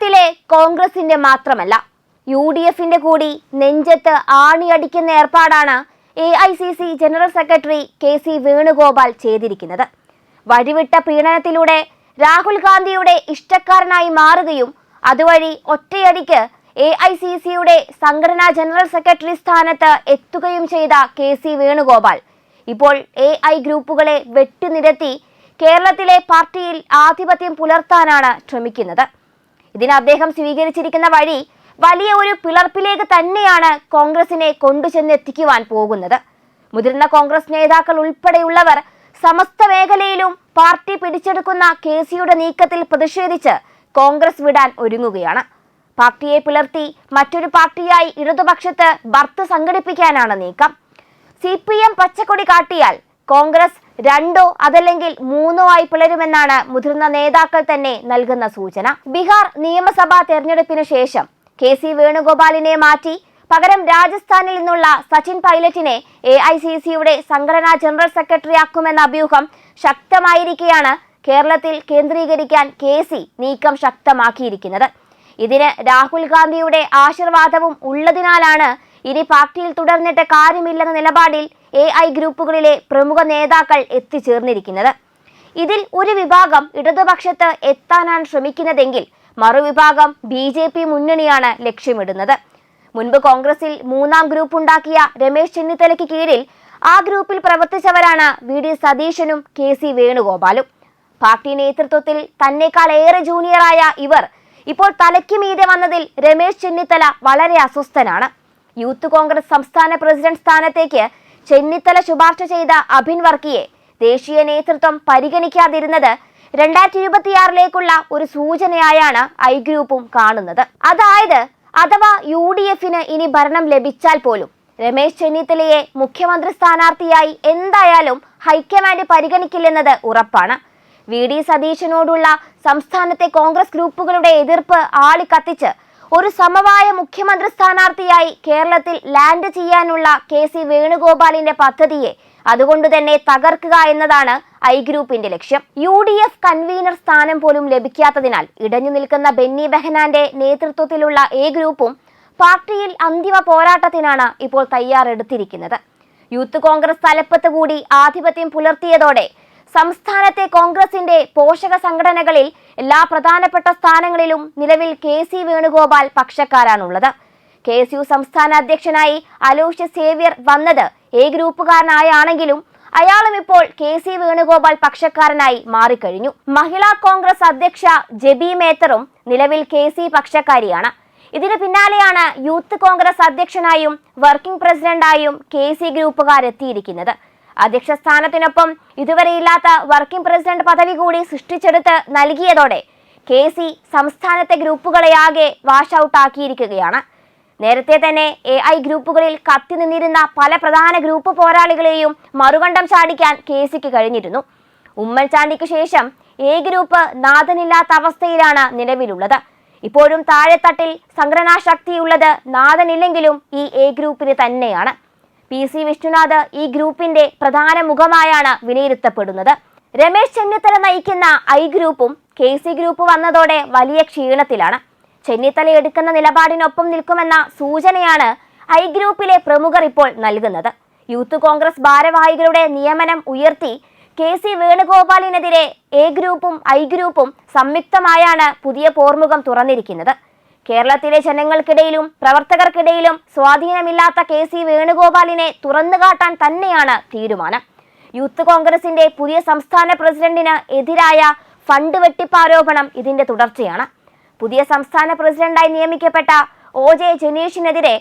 കേരളത്തിലെ കോൺഗ്രസിന്റെ മാത്രമല്ല യു ഡി എഫിന്റെ കൂടി നെഞ്ചത്ത് ആണിയടിക്കുന്ന ഏർപ്പാടാണ് A I C C general secretary K C Venugopal ചെയ്തിരിക്കുന്നത്. വഴിവിട്ട പീഡനത്തിലൂടെ രാഹുൽ ഗാന്ധിയുടെ ഇഷ്ടക്കാരനായി മാറുകയും അതുവഴി ഒറ്റയടിക്ക് എ ഐ സി സിയുടെ സംഘടനാ ജനറൽ സെക്രട്ടറി സ്ഥാനത്ത് എത്തുകയും ചെയ്ത കെ സി വേണുഗോപാൽ ഇപ്പോൾ എ ഐ ഗ്രൂപ്പുകളെ വെട്ടിനിരത്തി കേരളത്തിലെ പാർട്ടിയിൽ ആധിപത്യം പുലർത്താനാണ് ശ്രമിക്കുന്നത്. ഇതിന് അദ്ദേഹം സ്വീകരിച്ചിരിക്കുന്ന വഴി വലിയ ഒരു പിളർപ്പിലേക്ക് തന്നെയാണ് കോൺഗ്രസിനെ കൊണ്ടുചെന്നെത്തിക്കുവാൻ പോകുന്നത്. മുതിർന്ന കോൺഗ്രസ് നേതാക്കൾ ഉൾപ്പെടെയുള്ളവർ സമസ്ത മേഖലയിലും പാർട്ടി പിടിച്ചെടുക്കുന്ന കെ സിയുടെ നീക്കത്തിൽ പ്രതിഷേധിച്ച് കോൺഗ്രസ് വിടാൻ ഒരുങ്ങുകയാണ്. പാർട്ടിയെ പിളർത്തി മറ്റൊരു പാർട്ടിയായി ഇടതുപക്ഷത്ത് ബർത്ത് സംഘടിപ്പിക്കാനാണ് നീക്കം. സി പി എം പച്ചക്കൊടി കാട്ടിയാൽ കോൺഗ്രസ് രണ്ടോ അതല്ലെങ്കിൽ മൂന്നോ ആയി പിളരുമെന്നാണ് മുതിർന്ന നേതാക്കൾ തന്നെ നൽകുന്ന സൂചന. ബീഹാർ നിയമസഭാ തെരഞ്ഞെടുപ്പിന് ശേഷം കെ സി വേണുഗോപാലിനെ മാറ്റി പകരം രാജസ്ഥാനിൽ നിന്നുള്ള സച്ചിൻ പൈലറ്റിനെ എ ഐ സി സിയുടെ സംഘടനാ ജനറൽ സെക്രട്ടറി ആക്കുമെന്ന അഭ്യൂഹം ശക്തമായിരിക്കെയാണ് കേരളത്തിൽ കേന്ദ്രീകരിക്കാൻ കെ സി നീക്കം ശക്തമാക്കിയിരിക്കുന്നത്. ഇതിന് രാഹുൽ ഗാന്ധിയുടെ ആശീർവാദവും ഉള്ളതിനാലാണ് ഇനി പാർട്ടിയിൽ തുടർന്നിട്ട് കാര്യമില്ലെന്ന നിലപാടിൽ എ ഐ ഗ്രൂപ്പുകളിലെ പ്രമുഖ നേതാക്കൾ എത്തിച്ചേർന്നിരിക്കുന്നത്. ഇതിൽ ഒരു വിഭാഗം ഇടതുപക്ഷത്ത് എത്താനാണ് ശ്രമിക്കുന്നതെങ്കിൽ മറുവിഭാഗം ബി ജെ പി മുന്നണിയാണ് ലക്ഷ്യമിടുന്നത്. മുൻപ് കോൺഗ്രസിൽ മൂന്നാം ഗ്രൂപ്പ് ഉണ്ടാക്കിയ രമേശ് ചെന്നിത്തലയ്ക്ക് കീഴിൽ ആ ഗ്രൂപ്പിൽ പ്രവർത്തിച്ചവരാണ് വി ഡി സതീശനും കെ സി വേണുഗോപാലും. പാർട്ടി നേതൃത്വത്തിൽ തന്നെക്കാൾ ഏറെ ജൂനിയറായ ഇവർ ഇപ്പോൾ തലയ്ക്ക് മീതെ വന്നതിൽ രമേശ് ചെന്നിത്തല വളരെ അസ്വസ്ഥനാണ്. യൂത്ത് കോൺഗ്രസ് സംസ്ഥാന പ്രസിഡന്റ് സ്ഥാനത്തേക്ക് ചെന്നിത്തല ശുപാർശ ചെയ്ത അഭിൻ വർക്കിയെ ദേശീയ നേതൃത്വം പരിഗണിക്കാതിരുന്നത് രണ്ടായിരത്തി ഇരുപത്തിയാറിലേക്കുള്ള ഒരു സൂചനയായാണ് ഐ ഗ്രൂപ്പും കാണുന്നത്. അതായത് അഥവാ യു ഡി എഫിന് ഇനി ഭരണം ലഭിച്ചാൽ പോലും രമേശ് ചെന്നിത്തലയെ മുഖ്യമന്ത്രി സ്ഥാനാർത്ഥിയായി എന്തായാലും ഹൈക്കമാൻഡ് പരിഗണിക്കില്ലെന്നത് ഉറപ്പാണ്. വി ഡി സതീശനോടുള്ള സംസ്ഥാനത്തെ കോൺഗ്രസ് ഗ്രൂപ്പുകളുടെ എതിർപ്പ് ആളിക്കത്തിച്ച് ഒരു സമവായ മുഖ്യമന്ത്രി സ്ഥാനാർത്ഥിയായി കേരളത്തിൽ ലാൻഡ് ചെയ്യാനുള്ള കെ സി വേണുഗോപാലിന്റെ പദ്ധതിയെ അതുകൊണ്ടുതന്നെ തകർക്കുക എന്നതാണ് ഐ ഗ്രൂപ്പിന്റെ ലക്ഷ്യം. യു ഡി എഫ് കൺവീനർ സ്ഥാനം പോലും ലഭിക്കാത്തതിനാൽ ഇടഞ്ഞു നിൽക്കുന്ന ബെന്നി ബെഹനാന്റെ നേതൃത്വത്തിലുള്ള എ ഗ്രൂപ്പും പാർട്ടിയിൽ അന്തിമ പോരാട്ടത്തിനാണ് ഇപ്പോൾ തയ്യാറെടുത്തിരിക്കുന്നത്. യൂത്ത് കോൺഗ്രസ് തലപ്പത്ത് കൂടി ആധിപത്യം പുലർത്തിയതോടെ സംസ്ഥാനത്തെ കോൺഗ്രസിന്റെ പോഷക സംഘടനകളിൽ എല്ലാ പ്രധാനപ്പെട്ട സ്ഥാനങ്ങളിലും നിലവിൽ കെ സി വേണുഗോപാൽ പക്ഷക്കാരാണുള്ളത്. കെ എസ് യു സംസ്ഥാന അധ്യക്ഷനായി അലോഷ്യ സേവ്യർ വന്നത് എ ഗ്രൂപ്പുകാരനായാണെങ്കിലും അയാളും ഇപ്പോൾ കെ സി വേണുഗോപാൽ പക്ഷക്കാരനായി മാറിക്കഴിഞ്ഞു. മഹിളാ കോൺഗ്രസ് അധ്യക്ഷ ജബി മേത്തറും നിലവിൽ കെ സി പക്ഷക്കാരിയാണ്. ഇതിനു പിന്നാലെയാണ് യൂത്ത് കോൺഗ്രസ് അധ്യക്ഷനായും വർക്കിംഗ് പ്രസിഡന്റായും കെ സി ഗ്രൂപ്പുകാരെത്തിയിരിക്കുന്നത്. അധ്യക്ഷ സ്ഥാനത്തിനൊപ്പം ഇതുവരെയില്ലാത്ത വർക്കിംഗ് പ്രസിഡന്റ് പദവി കൂടി സൃഷ്ടിച്ചെടുത്ത് നൽകിയതോടെ കെ സി സംസ്ഥാനത്തെ ഗ്രൂപ്പുകളെയാകെ വാഷ് ആക്കിയിരിക്കുകയാണ്. നേരത്തെ തന്നെ എ ഐ ഗ്രൂപ്പുകളിൽ കത്തി നിന്നിരുന്ന പല പ്രധാന ഗ്രൂപ്പ് പോരാളികളെയും മറുകണ്ഠം ചാടിക്കാൻ കെ സിക്ക് കഴിഞ്ഞിരുന്നു. ഉമ്മൻചാണ്ടിക്ക് ശേഷം എ ഗ്രൂപ്പ് നാഥനില്ലാത്ത അവസ്ഥയിലാണ് നിലവിലുള്ളത്. ഇപ്പോഴും താഴെത്തട്ടിൽ സംഘടനാ ശക്തിയുള്ളത് നാഥനില്ലെങ്കിലും ഈ എ ഗ്രൂപ്പിന് തന്നെയാണ്. പി സി വിഷ്ണുനാഥ് ഈ ഗ്രൂപ്പിന്റെ പ്രധാന മുഖമായാണ് വിലയിരുത്തപ്പെടുന്നത്. രമേശ് ചെന്നിത്തല നയിക്കുന്ന ഐ ഗ്രൂപ്പും കെ സി ഗ്രൂപ്പ് വന്നതോടെ വലിയ ക്ഷീണത്തിലാണ്. ചെന്നിത്തല എടുക്കുന്ന നിലപാടിനൊപ്പം നിൽക്കുമെന്ന സൂചനയാണ് ഐ ഗ്രൂപ്പിലെ പ്രമുഖർ ഇപ്പോൾ നൽകുന്നത്. യൂത്ത് കോൺഗ്രസ് ഭാരവാഹികളുടെ നിയമനം ഉയർത്തി കെ സി വേണുഗോപാലിനെതിരെ എ ഗ്രൂപ്പും ഐ ഗ്രൂപ്പും സംയുക്തമായാണ് പുതിയ പോർമുഖം തുറന്നിരിക്കുന്നത്. കേരളത്തിലെ ജനങ്ങൾക്കിടയിലും പ്രവർത്തകർക്കിടയിലും സ്വാധീനമില്ലാത്ത കെ സി വേണുഗോപാലിനെ തുറന്നുകാട്ടാൻ തന്നെയാണ് തീരുമാനം. യൂത്ത് കോൺഗ്രസിന്റെ പുതിയ സംസ്ഥാന പ്രസിഡന്റിന് എതിരായ ഫണ്ട് വെട്ടിപ്പ് ആരോപണം ഇതിന്റെ തുടർച്ചയാണ്. പുതിയ സംസ്ഥാന പ്രസിഡന്റായി നിയമിക്കപ്പെട്ട ഒ ജെ ജനീഷിനെതിരെ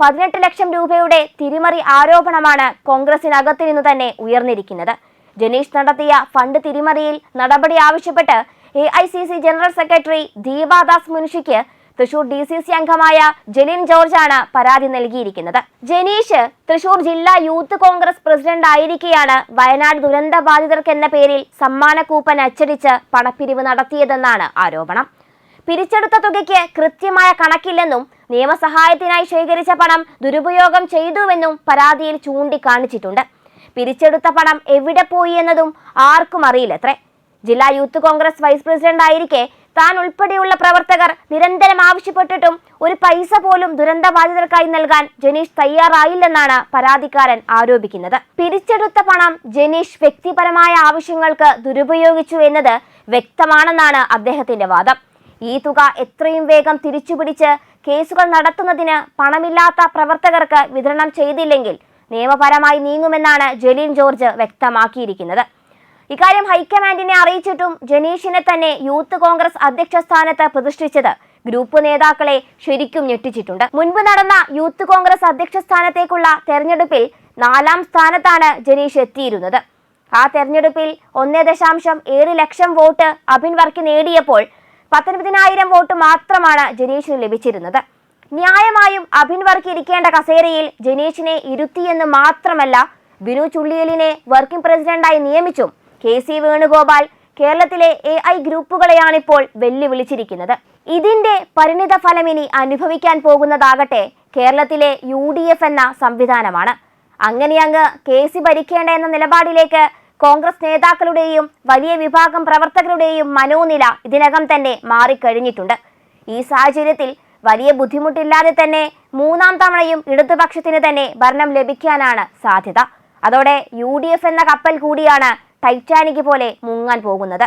പതിനെട്ട് ലക്ഷം രൂപയുടെ തിരിമറി ആരോപണമാണ് കോൺഗ്രസിനകത്തു നിന്ന് തന്നെ ഉയർന്നിരിക്കുന്നത്. ജനീഷ് നടത്തിയ ഫണ്ട് തിരിമറിയിൽ നടപടി ആവശ്യപ്പെട്ട് A I C C general secretary Deepa Das മുൻഷിക്ക് Thrissur D C C അംഗമായ ജെലിൻ ജോർജാണ് പരാതി നൽകിയിരിക്കുന്നത്. ജനീഷ് തൃശൂർ ജില്ലാ യൂത്ത് കോൺഗ്രസ് പ്രസിഡന്റ് ആയിരിക്കെയാണ് വയനാട് ദുരന്ത ബാധിതർക്ക് എന്ന പേരിൽ സമ്മാന കൂപ്പൻ അച്ചടിച്ച് പണപ്പിരിവ് നടത്തിയതെന്നാണ് ആരോപണം. പിരിച്ചെടുത്ത തുകയ്ക്ക് കൃത്യമായ കണക്കില്ലെന്നും നിയമസഹായത്തിനായി ശേഖരിച്ച പണം ദുരുപയോഗം ചെയ്തുവെന്നും പരാതിയിൽ ചൂണ്ടിക്കാണിച്ചിട്ടുണ്ട്. പിരിച്ചെടുത്ത പണം എവിടെ പോയി എന്നതും ആർക്കും അറിയില്ലത്രേ. ജില്ലാ യൂത്ത് കോൺഗ്രസ് വൈസ് പ്രസിഡന്റ് ആയിരിക്കെ താൻ ഉൾപ്പെടെയുള്ള പ്രവർത്തകർ നിരന്തരം ആവശ്യപ്പെട്ടിട്ടും ഒരു പൈസ പോലും ദുരന്തബാധിതർക്കായി നൽകാൻ ജനീഷ് തയ്യാറായില്ലെന്നാണ് പരാതിക്കാരൻ ആരോപിക്കുന്നത്. പിരിച്ചെടുത്ത പണം ജനീഷ് വ്യക്തിപരമായ ആവശ്യങ്ങൾക്ക് ദുരുപയോഗിച്ചു എന്നത് വ്യക്തമാണെന്നാണ് അദ്ദേഹത്തിന്റെ വാദം. ഈ തുക എത്രയും വേഗം തിരിച്ചുപിടിച്ച് കേസുകൾ നടത്തുന്നതിന് പണമില്ലാത്ത പ്രവർത്തകർക്ക് വിതരണം ചെയ്തില്ലെങ്കിൽ നിയമപരമായി നീങ്ങുമെന്നാണ് ജലീൻ ജോർജ് വ്യക്തമാക്കിയിരിക്കുന്നത്. ഇക്കാര്യം ഹൈക്കമാൻഡിനെ അറിയിച്ചിട്ടും ജനീഷിനെ തന്നെ യൂത്ത് കോൺഗ്രസ് അധ്യക്ഷ സ്ഥാനത്ത് പ്രതിഷ്ഠിച്ചത് ഗ്രൂപ്പ് നേതാക്കളെ ശരിക്കും ഞെട്ടിച്ചിട്ടുണ്ട്. മുൻപ് നടന്ന യൂത്ത് കോൺഗ്രസ് അധ്യക്ഷ സ്ഥാനത്തേക്കുള്ള തെരഞ്ഞെടുപ്പിൽ നാലാം സ്ഥാനത്താണ് ജനീഷ് എത്തിയിരുന്നത്. ആ തെരഞ്ഞെടുപ്പിൽ ഒന്നേ ദശാംശം ഏഴ് ലക്ഷം വോട്ട് അഭിൻ വർക്കി നേടിയപ്പോൾ പത്തൊൻപതിനായിരം വോട്ട് മാത്രമാണ് ജനീഷിന് ലഭിച്ചിരുന്നത്. ന്യായമായും അഭിൻ വർക്കി ഇരിക്കേണ്ട കസേരയിൽ ജനീഷിനെ ഇരുത്തിയെന്ന് മാത്രമല്ല ബിനു ചുള്ളിയലിനെ വർക്കിംഗ് പ്രസിഡന്റായി നിയമിച്ചും കെ സി വേണുഗോപാൽ കേരളത്തിലെ എ ഐ ഗ്രൂപ്പുകളെയാണിപ്പോൾ വെല്ലുവിളിച്ചിരിക്കുന്നത്. ഇതിന്റെ പരിണിത ഫലം ഇനി അനുഭവിക്കാൻ പോകുന്നതാകട്ടെ കേരളത്തിലെ യു ഡി എഫ് എന്ന സംവിധാനമാണ്. അങ്ങനെ അങ്ങ് സി ഭരിക്കേണ്ട എന്ന നിലപാടിലേക്ക് കോൺഗ്രസ് നേതാക്കളുടെയും വലിയ വിഭാഗം പ്രവർത്തകരുടെയും മനോനില ഇതിനകം തന്നെ മാറിക്കഴിഞ്ഞിട്ടുണ്ട്. ഈ സാഹചര്യത്തിൽ വലിയ ബുദ്ധിമുട്ടില്ലാതെ തന്നെ മൂന്നാം തവണയും ഇടതുപക്ഷത്തിന് തന്നെ ഭരണം ലഭിക്കാനാണ് സാധ്യത. അതോടെ യു എന്ന കപ്പൽ കൂടിയാണ് ടൈറ്റാനിക് പോലെ മുങ്ങാൻ പോകുന്നത്.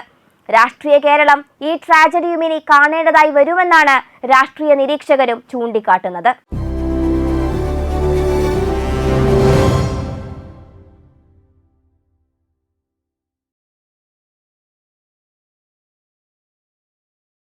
രാഷ്ട്രീയ കേരളം ഈ ട്രാജഡിയും ഇനി കാണേണ്ടതായി വരുമെന്നാണ് രാഷ്ട്രീയ നിരീക്ഷകരും ചൂണ്ടിക്കാട്ടുന്നത്.